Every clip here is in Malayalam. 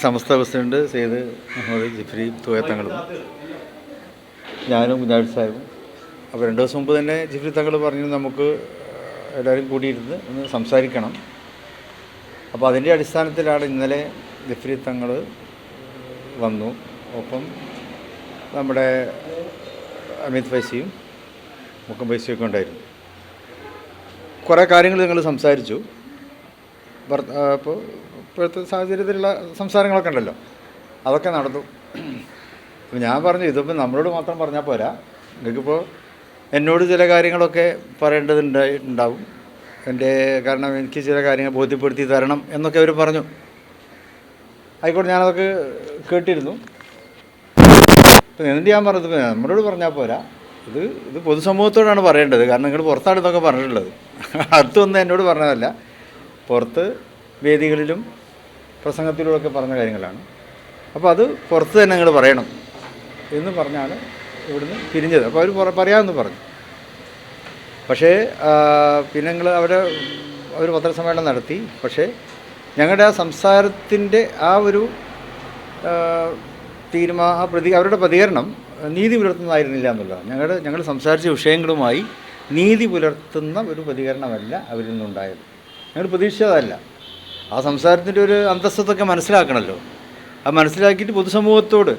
സമസ്ത പ്രസിഡന്റ് സെയ്ദ് മുഹമ്മദ് ജിഫ്രി തുയത്തങ്ങളും ഞാനും കുഞ്ഞാഴ് സാഹിബും. അപ്പോൾ രണ്ട് ദിവസം മുമ്പ് തന്നെ ജിഫ്രി തങ്ങൾ പറഞ്ഞു നമുക്ക് എല്ലാവരും കൂടിയിരുന്ന് ഒന്ന് സംസാരിക്കണം. അപ്പോൾ അതിന്റെ അടിസ്ഥാനത്തിലാണ് ഇന്നലെ ജിഫ്രി തങ്ങൾ വന്നു. ഒപ്പം നമ്മുടെ അമിത് ഫൈസിയും മുക്കം ഫൈസിയും ഒക്കെ ഉണ്ടായിരുന്നു. കുറേ കാര്യങ്ങൾ ഞങ്ങൾ സംസാരിച്ചു. ഇപ്പോൾ ഇപ്പോഴത്തെ സാഹചര്യത്തിലുള്ള സംസാരങ്ങളൊക്കെ ഉണ്ടല്ലോ. അതൊക്കെ നടന്നു. അപ്പോൾ ഞാൻ പറഞ്ഞു ഇതിപ്പോൾ നമ്മളോട് മാത്രം പറഞ്ഞാൽ പോരാ. നിങ്ങൾക്കിപ്പോൾ എന്നോട് ചില കാര്യങ്ങളൊക്കെ പറയേണ്ടതുണ്ടായിട്ടുണ്ടാവും എന്റെ കാരണം എനിക്ക് ചില കാര്യങ്ങൾ ബോധ്യപ്പെടുത്തി തരണം എന്നൊക്കെ അവർ പറഞ്ഞു. ആയിക്കോട്ടെ ഞാനതൊക്കെ കേട്ടിരുന്നു. ഇപ്പം എന്നിട്ട് ഞാൻ പറഞ്ഞത്? നമ്മളോട് പറഞ്ഞാൽ പോരാ. ഇത് ഇത് പൊതുസമൂഹത്തോടാണ് പറയേണ്ടത്. കാരണം നിങ്ങൾ പുറത്താണ് ഇതൊക്കെ പറഞ്ഞിട്ടുള്ളത്. അടുത്തൊന്നും എന്നോട് പറഞ്ഞതല്ല. പുറത്ത് വേദികളിലും പ്രസംഗത്തിലൂടെയൊക്കെ പറഞ്ഞ കാര്യങ്ങളാണ്. അപ്പോൾ അത് പുറത്ത് തന്നെ നിങ്ങൾ പറയണം എന്ന് പറഞ്ഞാണ് ഇവിടുന്ന് പിരിഞ്ഞത്. അപ്പോൾ അവർ പറയാമെന്ന് പറഞ്ഞു. പക്ഷേ പിന്നെ ഞങ്ങൾ അവരെ അവർ പത്രസമ്മേളനം നടത്തി. പക്ഷേ ഞങ്ങളുടെ ആ സംസാരത്തിന്റെ ആ ഒരു തീരുമാന തീരുമാ ആ പ്രതി അവരുടെ പ്രതികരണം നീതി പുലർത്തുന്നതായിരുന്നില്ല എന്നുള്ളതാണ്. ഞങ്ങളുടെ ഞങ്ങൾ സംസാരിച്ച വിഷയങ്ങളുമായി നീതി പുലർത്തുന്ന ഒരു പ്രതികരണമല്ല അവരിൽ നിന്നുണ്ടായത്. ഞങ്ങൾ പ്രതീക്ഷിച്ചതല്ല. ആ സംസാരത്തിന്റെ ഒരു അന്തസ്സത്തൊക്കെ മനസ്സിലാക്കണമല്ലോ ആ മനസ്സിലാക്കിയിട്ട് പൊതുസമൂഹത്തോട്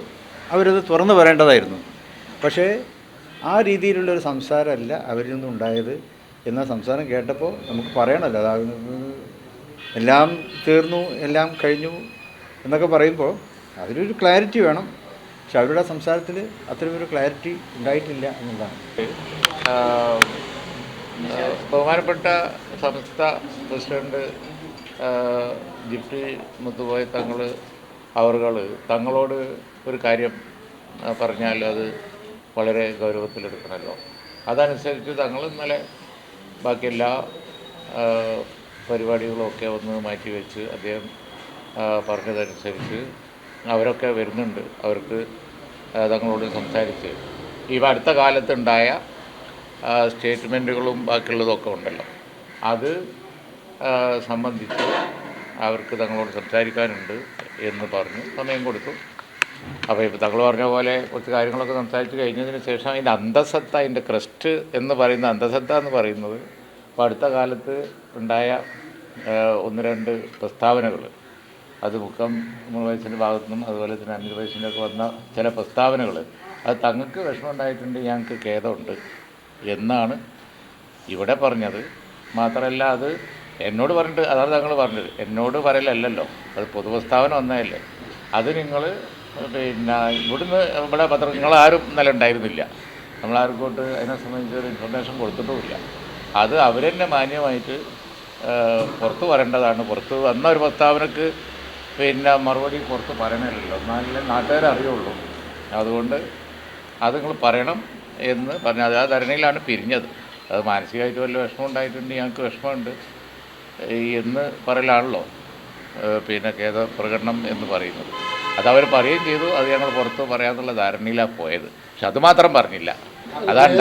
അവരത് തുറന്നു പറയേണ്ടതായിരുന്നു. പക്ഷേ ആ രീതിയിലുള്ള ഒരു സംസാരമല്ല അവരിൽ നിന്നുണ്ടായത് എന്ന സംസാരം കേട്ടപ്പോൾ നമുക്ക് പറയണമല്ലോ. അതാ എല്ലാം തീർന്നു എല്ലാം കഴിഞ്ഞു എന്നൊക്കെ പറയുമ്പോൾ അതിലൊരു ക്ലാരിറ്റി വേണം. പക്ഷെ അവരുടെ സംസാരത്തിൽ അത്തരമൊരു ക്ലാരിറ്റി ഉണ്ടായിട്ടില്ല എന്നുള്ളതാണ്. ബഹുമാനപ്പെട്ട സംസ്ഥ പ്രസിഡന്റ് ജിഫ്രി മുത്തുപോയ തങ്ങൾ അവർ തങ്ങളോട് ഒരു കാര്യം പറഞ്ഞാൽ അത് വളരെ ഗൗരവത്തിലെടുക്കണമല്ലോ അതനുസരിച്ച് തങ്ങൾ ഇന്നലെ ബാക്കി എല്ലാ പരിപാടികളൊക്കെ ഒന്ന് മാറ്റിവെച്ച് അദ്ദേഹം പറഞ്ഞതനുസരിച്ച് അവരൊക്കെ വരുന്നുണ്ട്. അവർക്ക് തങ്ങളോട് സംസാരിച്ച്. ഈ അടുത്ത കാലത്തുണ്ടായ സ്റ്റേറ്റ്മെന്റുകളും ബാക്കിയുള്ളതൊക്കെ ഉണ്ടല്ലോ. അത് സംബന്ധിച്ച് അവർക്ക് തങ്ങളോട് സംസാരിക്കാനുണ്ട് എന്ന് പറഞ്ഞു. സമയം കൊടുത്തു. അപ്പോൾ ഇപ്പോൾ തങ്ങൾ പറഞ്ഞ പോലെ കുറച്ച് കാര്യങ്ങളൊക്കെ സംസാരിച്ച് കഴിഞ്ഞതിന് ശേഷം അതിന്റെ അന്തസത്ത അതിന്റെ ക്രസ്റ്റ് എന്ന് പറയുന്ന അന്തസത്ത എന്ന് പറയുന്നത് ഇപ്പോൾ അടുത്ത കാലത്ത് ഉണ്ടായ ഒന്ന് രണ്ട് പ്രസ്താവനകൾ അത് മുക്കം വയസ്സിന്റെ ഭാഗത്തു നിന്നും അതുപോലെ തന്നെ അഞ്ച് വയസ്സിന്റെ ഒക്കെ വന്ന ചില പ്രസ്താവനകൾ അത് തങ്ങൾക്ക് വിഷമം ഉണ്ടായിട്ടുണ്ട് ഞങ്ങൾക്ക് ഖേദമുണ്ട്. എന്നാണ് ഇവിടെ പറഞ്ഞത്. മാത്രമല്ല അത് എന്നോട് പറഞ്ഞിട്ട് അതാണ് താങ്കൾ പറഞ്ഞത്. എന്നോട് പറയലല്ലല്ലോ. അത് പൊതുപ്രസ്താവന വന്നതല്ലേ. അത് നിങ്ങൾ പിന്നെ ഇവിടുന്ന് ഇവിടെ പത്രം നിങ്ങളാരും ഇന്നലെ ഉണ്ടായിരുന്നില്ല. നമ്മളാർക്കോട്ട് അതിനെ സംബന്ധിച്ച് ഒരു ഇൻഫർമേഷൻ കൊടുത്തിട്ടുമില്ല. അത് അവർ തന്നെ മാന്യമായിട്ട് പുറത്ത് വരേണ്ടതാണ് പുറത്ത് വന്ന ഒരു പ്രസ്താവനക്ക് പിന്നെ മറുപടി പുറത്ത് പറയണമല്ലോ എന്നാലേ നാട്ടുകാരെ അറിയുള്ളൂ അതുകൊണ്ട് അത് നിങ്ങൾ പറയണം. എന്ന് പറഞ്ഞു അത് ആ ധരണിയിലാണ് പിരിഞ്ഞത്. അത് മാനസികമായിട്ട് വല്ല വിഷമം ഉണ്ടായിട്ടുണ്ട് ഞങ്ങൾക്ക് വിഷമമുണ്ട്. എന്ന് പറയലാണല്ലോ. പിന്നെ ഖേദ പ്രകടനം എന്ന് പറയുന്നത്. അത് അവർ പറയുകയും ചെയ്തു അത് ഞങ്ങൾ പുറത്ത് പറയാമെന്നുള്ള ധാരണയിലാണ് പോയത്. പക്ഷെ അത് മാത്രം പറഞ്ഞില്ല. അതാണ്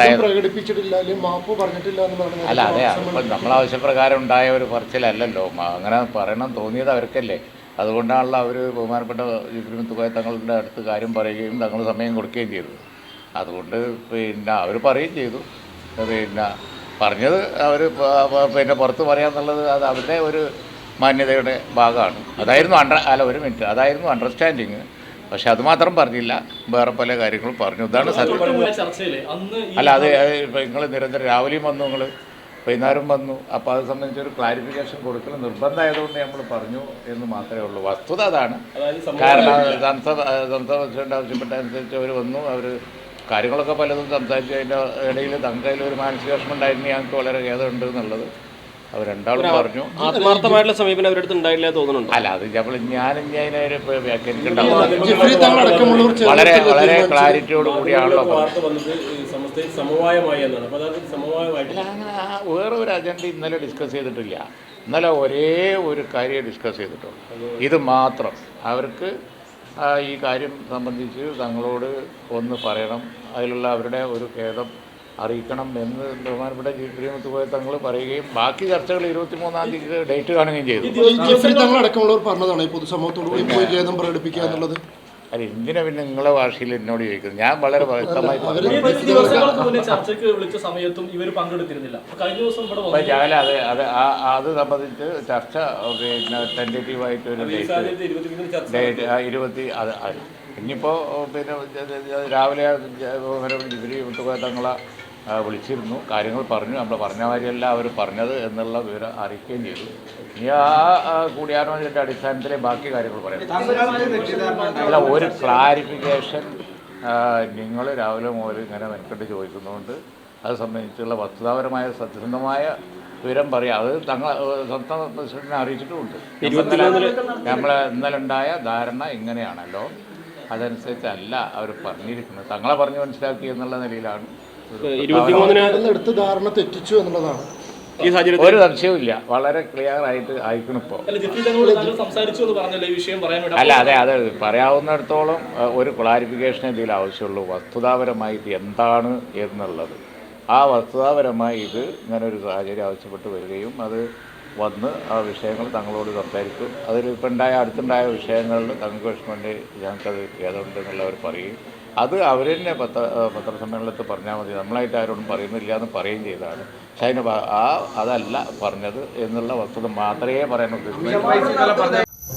അല്ല അതെ അപ്പം നമ്മൾ ആവശ്യപ്രകാരം ഉണ്ടായ ഒരു പറച്ചിലല്ലല്ലോ. അങ്ങനെ പറയണം തോന്നിയത് അവർക്കല്ലേ. അതുകൊണ്ടാണല്ലോ അവർ ബഹുമാനപ്പെട്ട തങ്ങളുടെ അടുത്ത് കാര്യം പറയുകയും തങ്ങൾ സമയം കൊടുക്കുകയും ചെയ്തു അതുകൊണ്ട് പിന്നെ അവർ പറയുകയും ചെയ്തു പിന്നെ പറഞ്ഞത് അവർ പിന്നെ പുറത്ത് പറയാന്നുള്ളത് അത് അവരുടെ ഒരു മാന്യതയുടെ ഭാഗമാണ് അതായിരുന്നു അണ്ടർ അല്ല ഒരു മിനിറ്റ് അതായിരുന്നു അണ്ടർസ്റ്റാൻഡിങ് പക്ഷെ അത് മാത്രം പറഞ്ഞില്ല വേറെ പല കാര്യങ്ങളും പറഞ്ഞു ഇതാണ് സത്യം അല്ല അത് നിങ്ങൾ നിരന്തരം രാവിലെയും വന്നു നിങ്ങൾ വൈകുന്നേരം വന്നു അപ്പോൾ അത് സംബന്ധിച്ച് ഒരു ക്ലാരിഫിക്കേഷൻ കൊടുക്കൽ നിർബന്ധമായതുകൊണ്ട് നമ്മൾ പറഞ്ഞു എന്ന് മാത്രമേ ഉള്ളൂ വസ്തുത അതാണ് കാരണം സംസ്ഥാന സംസ്ഥാന പ്രസിഡന്റ് ആവശ്യപ്പെട്ട അനുസരിച്ച് അവർ വന്നു അവർ കാര്യങ്ങളൊക്കെ പലതും സംസാരിച്ചു അതിന്റെ ഇടയിൽ തങ്കയിൽ ഒരു മാനസിക വിഷമം ഉണ്ടായിരുന്നു ഞങ്ങൾക്ക് വളരെ ഖേദമുണ്ട് എന്നുള്ളത്. അവർ രണ്ടാളും പറഞ്ഞു. ആത്മാർത്ഥമായിട്ടുള്ള സമീപനം അവരുടെ അടുത്ത് ഉണ്ടായില്ല തോന്നുന്നുണ്ട്? അല്ല അത് നമ്മൾ ഞാൻ തങ്ങൾ അടക്കമുള്ളവർ വളരെ വളരെ ക്ലാരിറ്റിയോട് കൂടിയാണല്ലോ വേറെ ഒരു അജണ്ട ഇന്നലെ ഡിസ്കസ് ചെയ്തിട്ടില്ല. ഇന്നലെ ഒരേ ഒരു കാര്യം ഡിസ്കസ് ചെയ്തിട്ടുള്ളൂ. ഇത് മാത്രം. അവർക്ക് ഈ കാര്യം സംബന്ധിച്ച് തങ്ങളോട് ഒന്ന് പറയണം. അതിലുള്ള അവരുടെ ഒരു ഖേദം അറിയിക്കണം എന്ന് ബഹുമാനപ്പെട്ട ചീഫ് ശ്രീമത്ത് പോയ തങ്ങൾ പറയുകയും ബാക്കി ചർച്ചകൾ ഇരുപത്തി മൂന്നാം തീയതി ഡേറ്റ് കാണുകയും ചെയ്തു. തങ്ങൾ അടക്കമുള്ളവർ പറഞ്ഞതാണ് പൊതുസമൂഹത്തോട് പ്രകടിപ്പിക്കുക എന്നുള്ളത്. അല്ല എന്തിനാ പിന്നെ നിങ്ങളെ ഭാഷയിൽ എന്നോട് ചോദിക്കുന്നത്? ഞാൻ വളരെ വ്യക്തമായി ചർച്ചയ്ക്ക് വിളിച്ച സമയത്തും ഇവർ പങ്കെടുത്തിരുന്നില്ല. കഴിഞ്ഞ ദിവസം ഇവിടെ അപ്പോൾ വന്നു ഞാൻ അത് അത് ആ- അത് സംബന്ധിച്ച് ചർച്ച പിന്നെ ടെന്റേറ്റീവായിട്ട് ഒരു ഈ ഡേറ്റ് ഇരുപത്തി അത് ഇനിയിപ്പോൾ പിന്നെ രാവിലെ ജിബിരി വിട്ടുപോയ തങ്ങളെ വിളിച്ചിരുന്നു. കാര്യങ്ങൾ പറഞ്ഞു. നമ്മൾ പറഞ്ഞ കാര്യമല്ല അവർ പറഞ്ഞത് എന്നുള്ള വിവരം അറിയിക്കുകയും ചെയ്തു. ഇനി ആ കൂടിയാലോചനയുടെ അടിസ്ഥാനത്തിലെ ബാക്കി കാര്യങ്ങൾ പറയാം. അല്ല ഒരു ക്ലാരിഫിക്കേഷൻ നിങ്ങൾ രാവിലെ മുതൽ ഇങ്ങനെ മെനക്കെട്ട് ചോദിക്കുന്നതുകൊണ്ട് അത് സംബന്ധിച്ചുള്ള വസ്തുതാപരമായ സത്യസന്ധമായ വിവരം പറയാം. അത് തങ്ങൾ സ്വന്തം പ്രസിഡന്റിനെ അറിയിച്ചിട്ടുമുണ്ട്. നമ്മൾ ഇന്നലെ ഉണ്ടായ ധാരണ ഇങ്ങനെയാണല്ലോ. അതനുസരിച്ചല്ല അവർ പറഞ്ഞിരിക്കുന്നത്. തങ്ങളെ പറഞ്ഞ് മനസ്സിലാക്കി എന്നുള്ള നിലയിലാണ് എടുത്ത് ധാരണ തെറ്റിച്ചു എന്നുള്ളതാണ്. ഈ സാഹചര്യത്തിൽ ഒരു സംശയവും ഇല്ല. വളരെ ക്ലിയർ ആയിട്ട് ആയിരിക്കണം ഇപ്പോൾ അല്ല അതെ അത് പറയാവുന്നിടത്തോളം ഒരു ക്ലാരിഫിക്കേഷൻ ഇതിൽ ആവശ്യമുള്ളൂ. വസ്തുതാപരമായിട്ട് എന്താണ് എന്നുള്ളത്. ആ വസ്തുതാപരമായി ഇത് ഇങ്ങനെ ഒരു സാഹചര്യം ആവശ്യപ്പെട്ട് വരികയും അത് വന്ന് ആ വിഷയങ്ങൾ തങ്ങളോട് സംസാരിക്കും. അതിൽ ഇപ്പം ഉണ്ടായ അടുത്തുണ്ടായ വിഷയങ്ങളിൽ തങ്ങൾക്ക് വിഷമമുണ്ട്. ഞങ്ങൾക്കത് ഏതുണ്ട് എന്നുള്ളവർ പറയും. അത് അവർ തന്നെ പത്ര പത്രസമ്മേളനത്തിൽ പറഞ്ഞാൽ മതി. നമ്മളായിട്ട് ആരോടും പറയുന്നില്ല എന്ന് പറയുകയും ചെയ്തതാണ്. പക്ഷേ അതിന് ആ അതല്ല പറഞ്ഞത് എന്നുള്ള വസ്തുത മാത്രമേ പറയാൻ